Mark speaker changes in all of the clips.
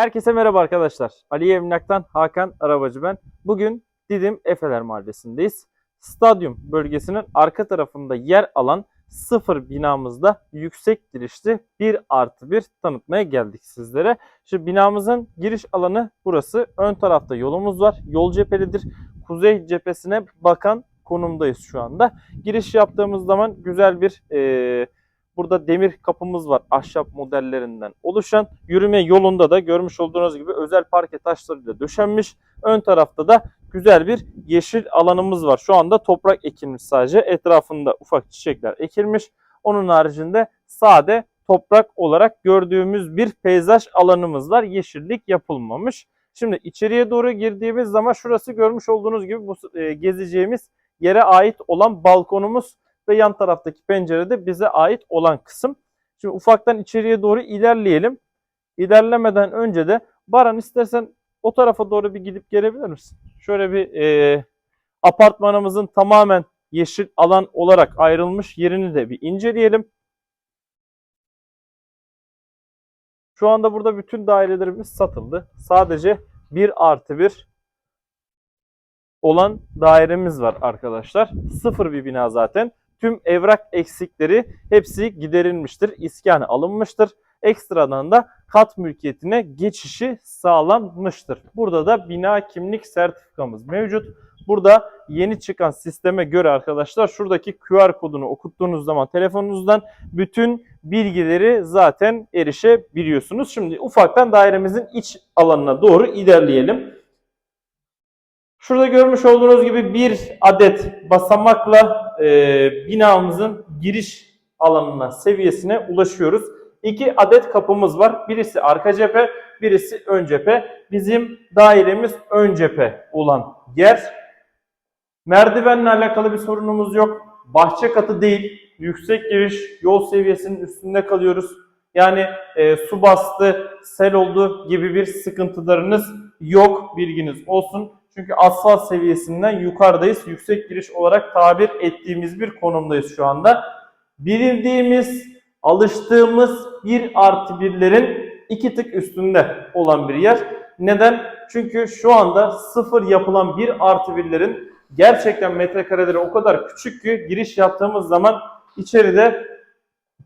Speaker 1: Herkese merhaba arkadaşlar. Ali Emlak'tan Hakan Arabacı ben. Bugün Didim Efeler Mahallesi'ndeyiz. Stadyum bölgesinin arka tarafında yer alan sıfır binamızda yüksek girişli 1 artı 1 tanıtmaya geldik sizlere. Şimdi binamızın giriş alanı burası. Ön tarafta yolumuz var. Yol cephelidir. Kuzey cephesine bakan konumdayız şu anda. Giriş yaptığımız zaman güzel bir eee Burada demir kapımız var ahşap modellerinden oluşan. Yürüme yolunda da görmüş olduğunuz gibi özel parke taşlarıyla döşenmiş. Ön tarafta da güzel bir yeşil alanımız var. Şu anda toprak ekilmiş sadece. Etrafında ufak çiçekler ekilmiş. Onun haricinde sade toprak olarak gördüğümüz bir peyzaj alanımız var. Yeşillik yapılmamış. Şimdi içeriye doğru girdiğimiz zaman şurası görmüş olduğunuz gibi bu e, gezeceğimiz yere ait olan balkonumuz ve yan taraftaki pencerede bize ait olan kısım. Şimdi ufaktan içeriye doğru ilerleyelim. İlerlemeden önce de Baran istersen o tarafa doğru bir gidip gelebilir misin? Şöyle bir e, apartmanımızın tamamen yeşil alan olarak ayrılmış yerini de bir inceleyelim. Şu anda burada bütün dairelerimiz satıldı. Sadece 1 artı 1 olan dairemiz var arkadaşlar. Sıfır bir bina zaten tüm evrak eksikleri hepsi giderilmiştir. İskanı alınmıştır. Ekstradan da kat mülkiyetine geçişi sağlanmıştır. Burada da bina kimlik sertifikamız mevcut. Burada yeni çıkan sisteme göre arkadaşlar şuradaki QR kodunu okuttuğunuz zaman telefonunuzdan bütün bilgileri zaten erişebiliyorsunuz. Şimdi ufaktan dairemizin iç alanına doğru ilerleyelim. Şurada görmüş olduğunuz gibi bir adet basamakla e, binamızın giriş alanına, seviyesine ulaşıyoruz. İki adet kapımız var. Birisi arka cephe, birisi ön cephe. Bizim dairemiz ön cephe olan yer. Merdivenle alakalı bir sorunumuz yok. Bahçe katı değil. Yüksek giriş, yol seviyesinin üstünde kalıyoruz. Yani e, su bastı, sel oldu gibi bir sıkıntılarınız yok. Bilginiz olsun. Çünkü asfalt seviyesinden yukarıdayız. Yüksek giriş olarak tabir ettiğimiz bir konumdayız şu anda. Bildiğimiz, alıştığımız bir artı birlerin iki tık üstünde olan bir yer. Neden? Çünkü şu anda sıfır yapılan bir artı birlerin gerçekten metrekareleri o kadar küçük ki giriş yaptığımız zaman içeride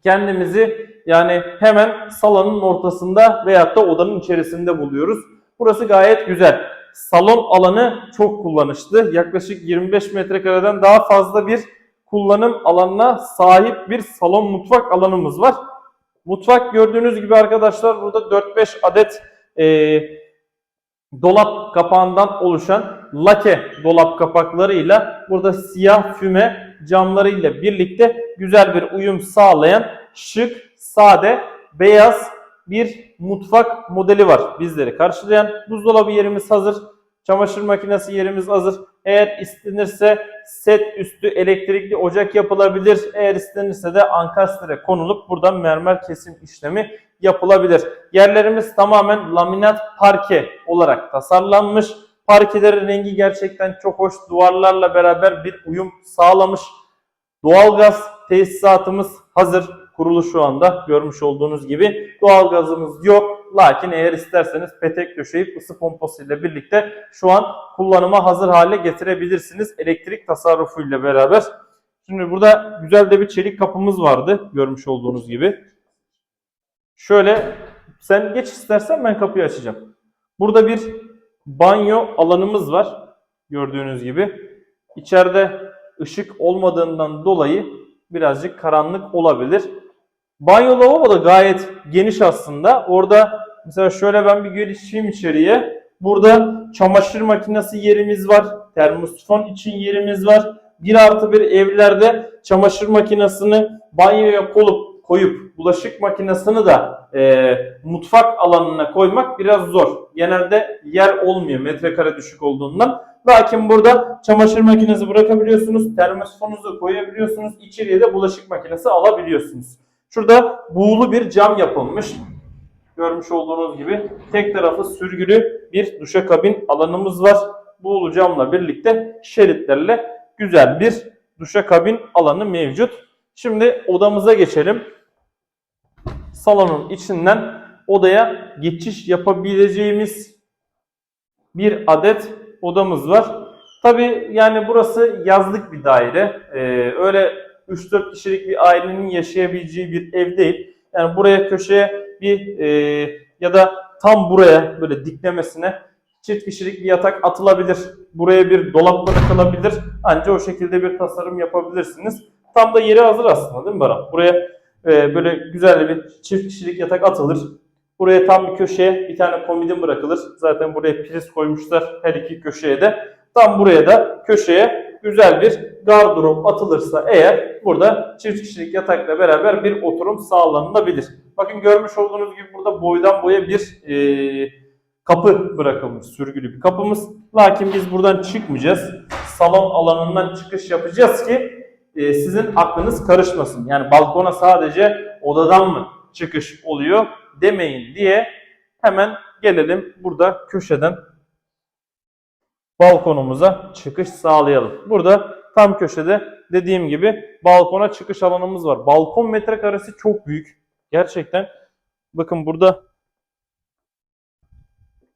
Speaker 1: kendimizi yani hemen salonun ortasında veyahut da odanın içerisinde buluyoruz. Burası gayet güzel salon alanı çok kullanışlı. Yaklaşık 25 metrekareden daha fazla bir kullanım alanına sahip bir salon mutfak alanımız var. Mutfak gördüğünüz gibi arkadaşlar burada 4-5 adet e, dolap kapağından oluşan lake dolap kapaklarıyla burada siyah füme camlarıyla birlikte güzel bir uyum sağlayan şık, sade, beyaz bir mutfak modeli var bizleri karşılayan. Buzdolabı yerimiz hazır. Çamaşır makinesi yerimiz hazır. Eğer istenirse set üstü elektrikli ocak yapılabilir. Eğer istenirse de ankastre konulup buradan mermer kesim işlemi yapılabilir. Yerlerimiz tamamen laminat parke olarak tasarlanmış. Parkelerin rengi gerçekten çok hoş. Duvarlarla beraber bir uyum sağlamış. Doğalgaz tesisatımız hazır kurulu şu anda görmüş olduğunuz gibi. Doğalgazımız yok. Lakin eğer isterseniz petek döşeyip ısı pompası ile birlikte şu an kullanıma hazır hale getirebilirsiniz. Elektrik tasarrufu ile beraber. Şimdi burada güzel de bir çelik kapımız vardı görmüş olduğunuz gibi. Şöyle sen geç istersen ben kapıyı açacağım. Burada bir banyo alanımız var gördüğünüz gibi. İçeride ışık olmadığından dolayı birazcık karanlık olabilir. Banyo lavabo da gayet geniş aslında. Orada mesela şöyle ben bir gelişeyim içeriye. Burada çamaşır makinesi yerimiz var. Termosifon için yerimiz var. Bir artı bir evlerde çamaşır makinesini banyoya koyup, koyup bulaşık makinesini de e, mutfak alanına koymak biraz zor. Genelde yer olmuyor metrekare düşük olduğundan. Lakin burada çamaşır makinesi bırakabiliyorsunuz. Termosifonunuzu koyabiliyorsunuz. İçeriye de bulaşık makinesi alabiliyorsunuz. Şurada buğulu bir cam yapılmış. Görmüş olduğunuz gibi tek tarafı sürgülü bir duşakabin alanımız var. Buğulu camla birlikte şeritlerle güzel bir duşakabin alanı mevcut. Şimdi odamıza geçelim. Salonun içinden odaya geçiş yapabileceğimiz bir adet odamız var. Tabi yani burası yazlık bir daire. Ee, öyle 3-4 kişilik bir ailenin yaşayabileceği bir ev değil. Yani buraya köşeye bir e, ya da tam buraya böyle diklemesine çift kişilik bir yatak atılabilir. Buraya bir dolap bırakılabilir. Anca o şekilde bir tasarım yapabilirsiniz. Tam da yeri hazır aslında değil mi Baran? Buraya e, böyle güzel bir çift kişilik yatak atılır. Buraya tam bir köşeye bir tane komodin bırakılır. Zaten buraya priz koymuşlar her iki köşeye de. Tam buraya da köşeye güzel bir gardırop atılırsa eğer burada çift kişilik yatakla beraber bir oturum sağlanabilir. Bakın görmüş olduğunuz gibi burada boydan boya bir e, kapı bırakılmış. Sürgülü bir kapımız. Lakin biz buradan çıkmayacağız. Salon alanından çıkış yapacağız ki e, sizin aklınız karışmasın. Yani balkona sadece odadan mı çıkış oluyor demeyin diye hemen gelelim burada köşeden balkonumuza çıkış sağlayalım. Burada tam köşede dediğim gibi balkona çıkış alanımız var. Balkon metrekaresi çok büyük. Gerçekten bakın burada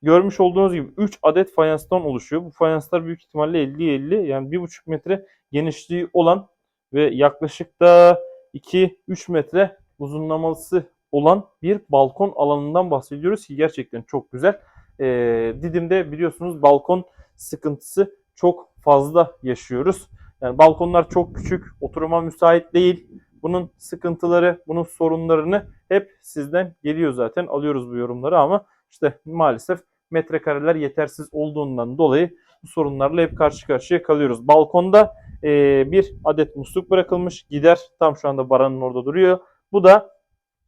Speaker 1: görmüş olduğunuz gibi 3 adet fayanstan oluşuyor. Bu fayanslar büyük ihtimalle 50-50 yani 1,5 metre genişliği olan ve yaklaşık da 2-3 metre uzunlaması olan bir balkon alanından bahsediyoruz ki gerçekten çok güzel. Ee, Didim'de biliyorsunuz balkon sıkıntısı çok fazla yaşıyoruz. Yani balkonlar çok küçük, oturuma müsait değil. Bunun sıkıntıları, bunun sorunlarını hep sizden geliyor zaten. Alıyoruz bu yorumları ama işte maalesef metrekareler yetersiz olduğundan dolayı bu sorunlarla hep karşı karşıya kalıyoruz. Balkonda e, bir adet musluk bırakılmış. Gider tam şu anda baranın orada duruyor. Bu da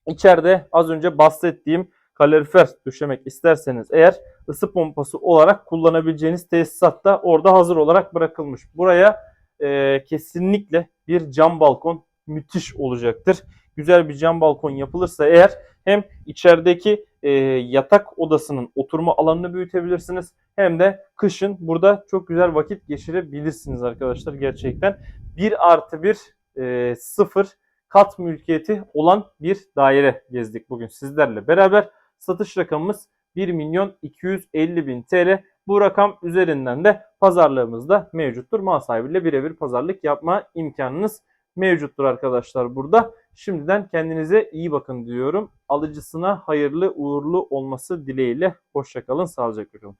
Speaker 1: içeride az önce bahsettiğim kalorifer döşemek isterseniz eğer ısı pompası olarak kullanabileceğiniz tesisat da orada hazır olarak bırakılmış. Buraya e, kesinlikle bir cam balkon müthiş olacaktır. Güzel bir cam balkon yapılırsa eğer hem içerideki e, yatak odasının oturma alanını büyütebilirsiniz hem de kışın burada çok güzel vakit geçirebilirsiniz arkadaşlar gerçekten. 1 artı 1 e, 0 kat mülkiyeti olan bir daire gezdik bugün sizlerle beraber. Satış rakamımız 1 milyon 250 bin TL. Bu rakam üzerinden de pazarlığımızda mevcuttur. Mal sahibiyle birebir pazarlık yapma imkanınız mevcuttur arkadaşlar burada. Şimdiden kendinize iyi bakın diyorum. Alıcısına hayırlı uğurlu olması dileğiyle. Hoşçakalın, sağlıcakla kalın.